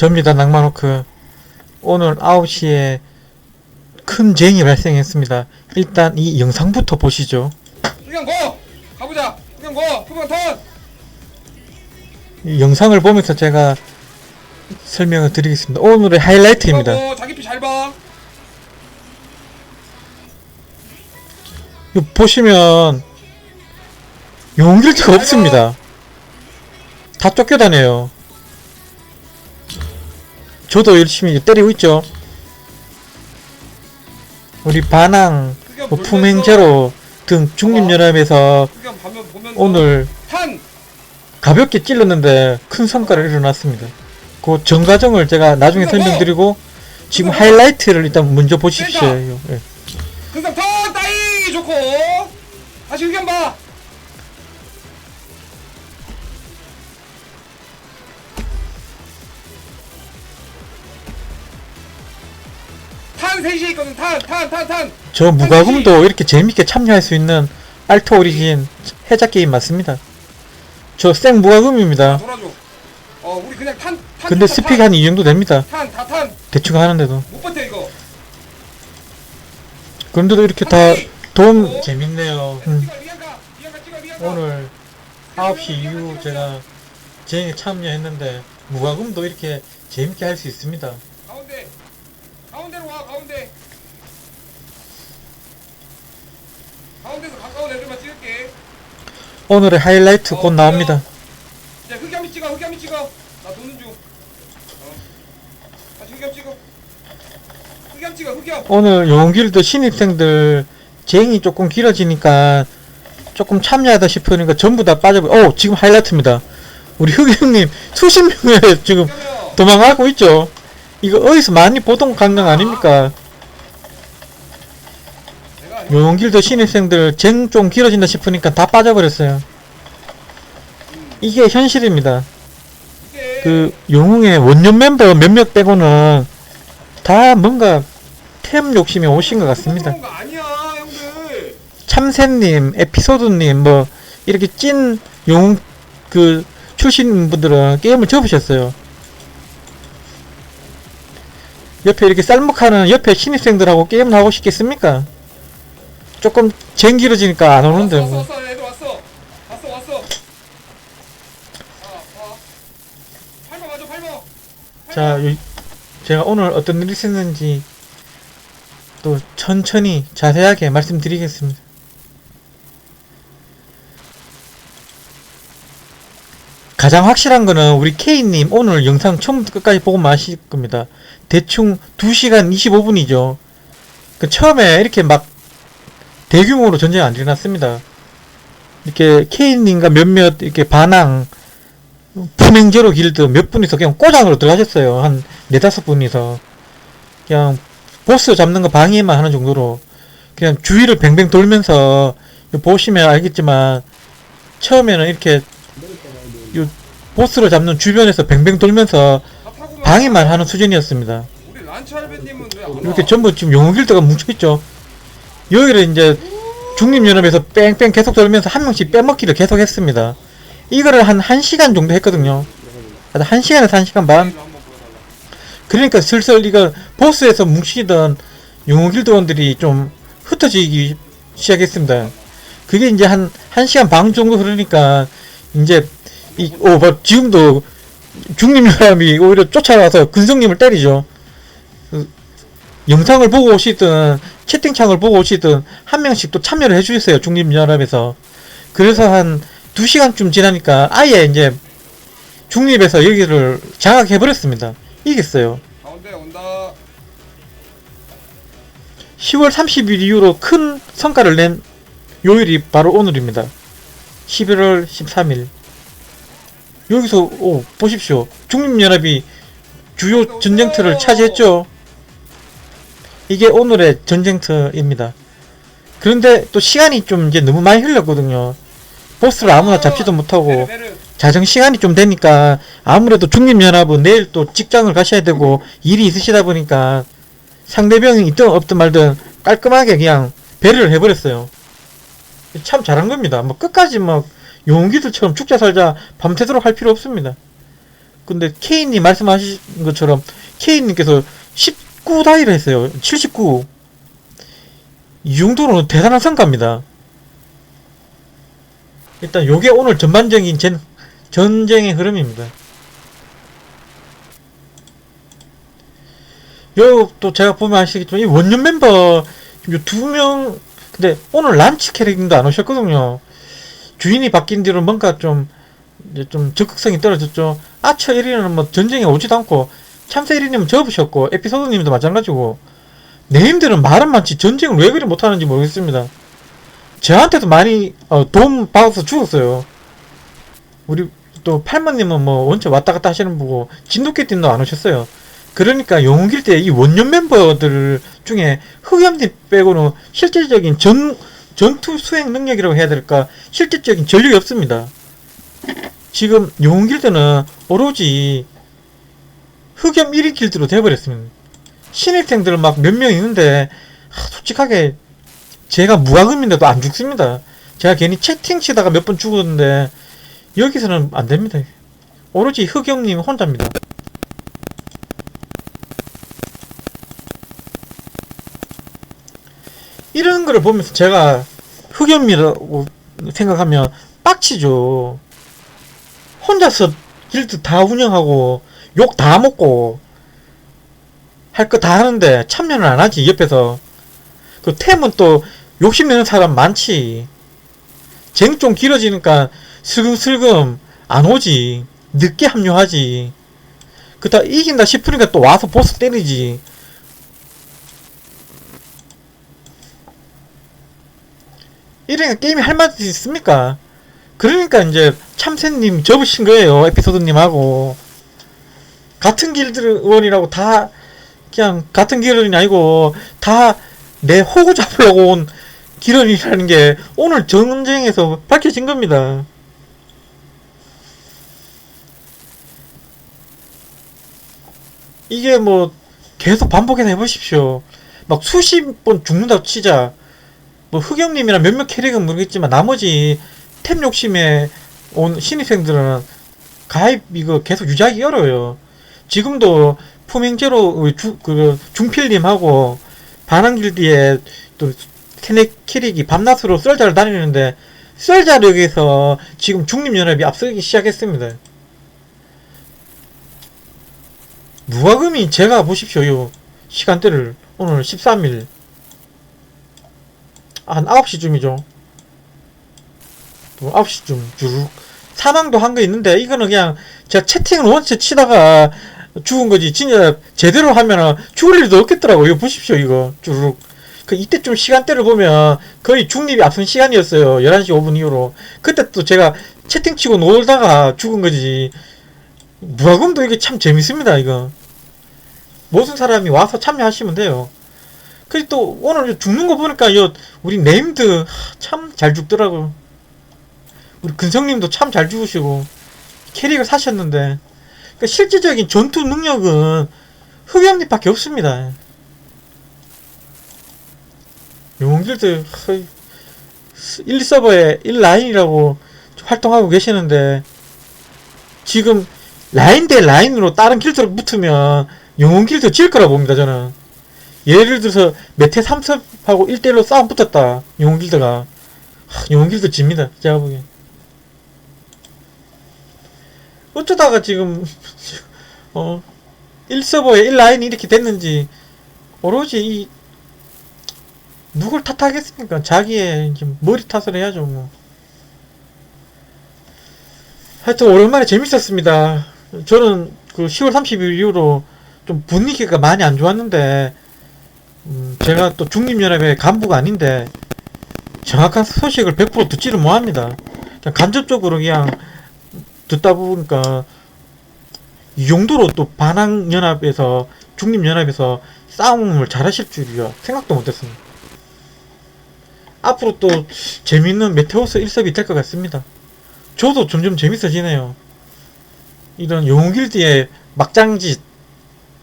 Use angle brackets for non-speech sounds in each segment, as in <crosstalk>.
접니다 낭만호크 오늘 9시에 큰 쟁이 발생했습니다 일단 이 영상부터 보시죠 후경 고! 가보자! 후경 고! 후경 턴! 이 영상을 보면서 제가 설명을 드리겠습니다 오늘의 하이라이트입니다 고! 자기 피 잘 봐! 이거 보시면 용길트가 없습니다 다 쫓겨다녀요 저도 열심히 때리고 있죠 우리 반항 뭐뭘 품행제로 등 중립연합에서 보면서 오늘 탄! 가볍게 찔렀는데 큰 성과를 이뤄놨습니다. 그 전과정을 제가 나중에 설명드리고 지금 하이라이트를 일단 먼저 보십시오. 예. 근성 턴! 따이! 좋고! 다시 후경 봐! 탄 셋이 있거든 탄! 탄! 탄! 탄! 저 무과금도 이렇게 재밌게 참여할 수 있는 알토 오리진 해자 게임 맞습니다. 저 생 무과금입니다. 돌아줘 어 우리 그냥 탄! 탄! 근데 탄, 스픽 한이 정도 됩니다. 탄! 다 탄! 대충 하는데도. 못 버텨 이거 그런데도 이렇게 다 도움 재밌네요. 음. 찍어 리안가! 리안가 찍어 리안가! 오늘 9시 이후 제가 쟁에 참여했는데 무과금도 이렇게 재밌게 할 수 있습니다. 가운데 가운데로 와 가운데 가운데서 가까운 애들만 찍을게 오늘의 하이라이트 곧 나옵니다. 야 흑염이 찍어 흑염이 찍어 나 도는 중 어. 다시 흑염 찍어 흑염 찍어 흑염 오늘 용길도 신입생들 쟁이 조금 길어지니까 조금 참여하다 싶으니까 전부 다 빠져버. 오 지금 하이라이트입니다. 우리 흑영님 수십 명을 지금 흑염이요 도망가고 있죠. 이거 어디서 많이 보던 강강 아닙니까? 용길도 신입생들 쟁좀 길어진다 싶으니까 다 빠져버렸어요. 이게 현실입니다. 그 영웅의 원년 멤버 몇몇 빼고는 다 뭔가 템 욕심이 오신 것 같습니다. 참새님, 에피소드님, 뭐, 이렇게 찐 영웅, 그, 출신 분들은 게임을 접으셨어요. 옆에 이렇게 쌀먹하는 옆에 신입생들하고 게임을 하고 싶겠습니까? 조금 쟁 길어지니까 안 오는데, 왔어 뭐. 왔어 왔어 애들 왔어 왔어 왔어 아 아 팔목 맞아 팔목 자, 요- 제가 오늘 어떤 일이 있었는지 또 천천히 자세하게 말씀드리겠습니다. 가장 확실한 거는 우리 K님 오늘 영상 처음부터 끝까지 보고 마실 겁니다. 대충 2시간 25분이죠. 그 처음에 이렇게 막 대규모로 전쟁 안 일어났습니다. 이렇게 K님과 몇몇 이렇게 반항 품행제로 길드 몇 분이서 그냥 꼬장으로 들어가셨어요. 한 네다섯 분이서. 그냥 보스 잡는 거 방해만 하는 정도로 그냥 주위를 뱅뱅 돌면서 보시면 알겠지만 처음에는 이렇게 요 보스를 잡는 주변에서 뱅뱅 돌면서. 방해만 하는 수준이었습니다. 이렇게 전부 지금 용길드가 뭉쳐있죠. 여기를 이제 중립연합에서 뺑뺑 계속 돌면서 한 명씩 빼먹기를 계속 했습니다. 이거를 한 1시간 정도 했거든요. 한 1시간에서 1시간 반. 그러니까 슬슬 이거 보스에서 뭉치던 용길드원들이 좀 흩어지기 시작했습니다. 그게 이제 한 1시간 반 정도 흐르니까 이제 이, 오, 뭐, 지금도 중립연합이 오히려 쫓아와서 근성님을 때리죠. 그, 영상을 보고 오시든 채팅창을 보고 오시든 한 명씩 또 참여를 해주셨어요. 중립연합에서. 그래서 한 2시간쯤 지나니까 아예 이제 중립에서 여기를 장악해버렸습니다. 이겼어요. 가운데 온다 10월 30일 이후로 큰 성과를 낸 요일이 바로 오늘입니다. 11월 13일. 여기서 오 보십시오. 중립연합이 주요 전쟁터를 차지했죠. 이게 오늘의 전쟁터입니다. 그런데 또 시간이 좀 이제 너무 많이 흘렀거든요. 보스를 아무나 잡지도 못하고 자정 시간이 좀 되니까 아무래도 중립연합은 내일 또 직장을 가셔야 되고 일이 있으시다 보니까 상대방이 있든 없든 말든 깔끔하게 그냥 배려를 해버렸어요. 참 잘한 겁니다. 뭐 끝까지 막 용기들처럼 죽자 살자 밤새도록 할 필요 없습니다. 근데 K님 말씀하신 것처럼 K님께서 19 다이를 했어요. 79. 이 정도로는 대단한 성과입니다. 일단 요게 오늘 전반적인 전, 전쟁의 흐름입니다. 요 또 제가 보면 아시겠지만 이 원년 멤버 요두명 근데 오늘 란치 캐릭님도 안 오셨거든요. 주인이 바뀐 뒤로 뭔가 좀 이제 좀 적극성이 떨어졌죠. 아처 1위는 뭐 전쟁에 오지도 않고 참새 1위님은 접으셨고 에피소드님도 마찬가지고 네임들은 말은 많지 전쟁을 왜 그리 못하는지 모르겠습니다. 저한테도 많이 어, 도움 받아서 죽었어요. 우리 또 팔만님은 뭐 원체 왔다 갔다 하시는 분고 진돗개팀도 안 오셨어요. 그러니까 용길 때 이 원년 멤버들 중에 흑염님 빼고는 실질적인 전 전투 수행 능력이라고 해야 될까 실질적인 전력이 없습니다. 지금 용길드는 오로지 흑염 1위 길드로 돼버렸습니다. 신입생들 막 몇 명 있는데 하, 솔직하게 제가 무과금인데도 안 죽습니다. 제가 괜히 채팅 치다가 몇 번 죽었는데 여기서는 안 됩니다. 오로지 흑염님 혼자입니다. 거를 보면서 제가 흑염이라고 생각하면 빡치죠. 혼자서 길드 다 운영하고 욕 다 먹고 할 거 다 하는데 참여는 안 하지 옆에서. 그 템은 또 욕심내는 사람 많지. 쟁 좀 길어지니까 슬금슬금 안 오지. 늦게 합류하지. 그다 이긴다 싶으니까 또 와서 보스 때리지 이러니까 게임이 할 맛이 있습니까? 그러니까 이제 참새님 접으신 거예요 에피소드님하고 같은 길드원이라고 다 그냥 같은 길원이 아니고 다 내 호구 잡으려고 온 길원이라는 게 오늘 전쟁에서 밝혀진 겁니다. 이게 뭐 계속 반복해서 해보십시오. 막 수십 번 죽는다고 치자. 뭐 흑염님이나 몇몇 캐릭은 모르겠지만 나머지 템 욕심에 온 신입생들은 가입 이거 계속 유지하기 어려워요. 지금도 주, 그 중필님하고 반항길드에 또 캐릭 캐릭이 밤낮으로 썰자를 다니는데 썰자력에서 지금 중립연합이 앞서기 시작했습니다. 무과금이 제가 보십시오. 요 시간대를 오늘 13일 한 9시쯤이죠. 9시쯤 쭉. 사망도 한 거 있는데 이거는 그냥 제가 채팅을 원체 치다가 죽은 거지. 진짜 제대로 하면은 죽을 일도 없겠더라고. 이거 보십시오 이거. 쭉. 그 이때 좀 시간대를 보면 거의 중립이 앞선 시간이었어요. 11시 5분 이후로. 그때 또 제가 채팅 치고 놀다가 죽은 거지. 무과금도 이게 참 재밌습니다 이거. 모든 사람이 와서 참여하시면 돼요 그리고 또 오늘 죽는 거 보니까 요 우리 네임드 참 잘 죽더라고 우리 근성님도 참 잘 죽으시고 캐릭을 사셨는데 그러니까 실질적인 전투 능력은 흑염님밖에 없습니다. 용길드 1 서버에 1라인이라고 활동하고 계시는데 지금 라인 대 라인으로 다른 길드로 붙으면 영웅 길드 질 거라 봅니다 저는 예를 들어서 메테 3섭하고 1대1로 싸움 붙었다. 영웅 길드가. 하, 영웅 길드 집니다. 제가 보기엔. 어쩌다가 지금 <laughs> 어 1서버에 1라인이 이렇게 됐는지 오로지 이 누굴 탓하겠습니까? 자기의 머리 탓을 해야죠 뭐. 하여튼 오랜만에 재밌었습니다. 저는 그 10월 30일 이후로 좀 분위기가 많이 안 좋았는데 음, 제가 또 중립연합의 간부가 아닌데 정확한 소식을 100% 듣지를 못합니다 그냥 간접적으로 그냥 듣다 보니까 이 정도로 또 반항연합에서 중립연합에서 싸움을 잘하실 줄이야 생각도 못했습니다. 앞으로 또 재밌는 메테오스 1섭이 될 것 같습니다. 저도 점점 재밌어지네요. 이런 영웅길드의 막장짓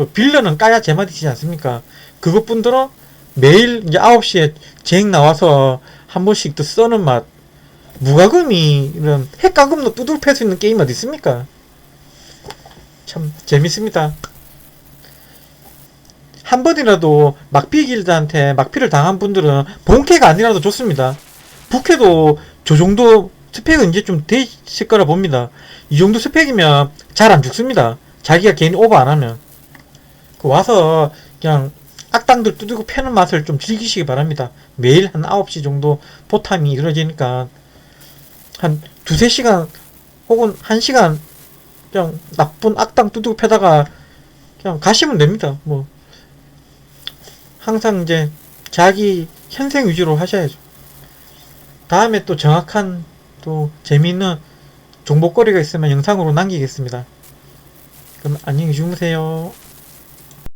또 빌런은 까야 제맛이지 않습니까? 그것뿐더러 매일 이제 9시에 쟁 나와서 한 번씩 또 써는 맛 무과금이 이런 핵가금도 두들 팰수 있는 게임 어디 있습니까? 참 재밌습니다. 한 번이라도 막피 길드한테 막피를 당한 분들은 본캐가 아니라도 좋습니다. 부캐도 저 정도 스펙은 이제 좀돼 있을 거라 봅니다. 이 정도 스펙이면 잘 안 죽습니다. 자기가 개인 오버 안 하면. 그 와서 그냥 악당들 두들고 패는 맛을 좀 즐기시기 바랍니다. 매일 한 9시 정도 포탐이 이루어지니까 한 두세 시간 혹은 한 시간 그냥 나쁜 악당 두들고 패다가 그냥 가시면 됩니다. 뭐 항상 이제 자기 현생 위주로 하셔야죠. 다음에 또 정확한 또 재미있는 정보거리가 있으면 영상으로 남기겠습니다. 그럼 안녕히 주무세요.